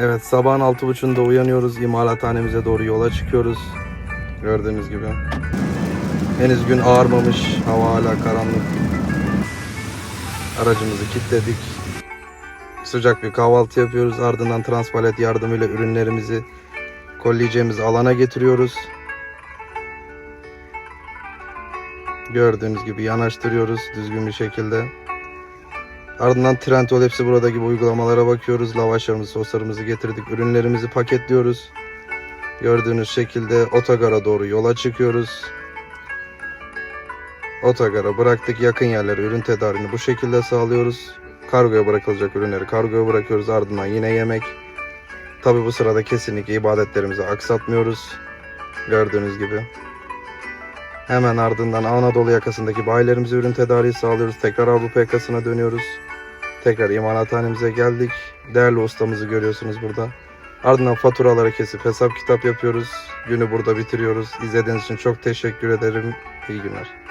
Evet sabahın altı buçuğunda uyanıyoruz. İmalathanemize doğru yola çıkıyoruz. Gördüğünüz gibi. Henüz gün ağarmamış. Hava hala karanlık. Aracımızı kilitledik. Sıcak bir kahvaltı yapıyoruz. Ardından transpalet yardımıyla ürünlerimizi kolleyeceğimiz alana getiriyoruz. Gördüğünüz gibi yanaştırıyoruz düzgün bir şekilde. Ardından Trendyol hepsi burada gibi uygulamalara bakıyoruz. Lavaşlarımızı, soslarımızı getirdik. Ürünlerimizi paketliyoruz. Gördüğünüz şekilde otogara doğru yola çıkıyoruz. Otogara bıraktık. Yakın yerlere ürün tedariğini bu şekilde sağlıyoruz. Kargoya bırakılacak ürünleri kargoya bırakıyoruz. Ardından yine yemek. Tabi bu sırada kesinlikle ibadetlerimizi aksatmıyoruz. Gördüğünüz gibi. Hemen ardından Anadolu yakasındaki bayilerimize ürün tedariği sağlıyoruz. Tekrar Avrupa yakasına dönüyoruz. Tekrar imalathanemize geldik. Değerli ustamızı görüyorsunuz burada. Ardından faturaları kesip hesap kitap yapıyoruz. Günü burada bitiriyoruz. İzlediğiniz için çok teşekkür ederim. İyi günler.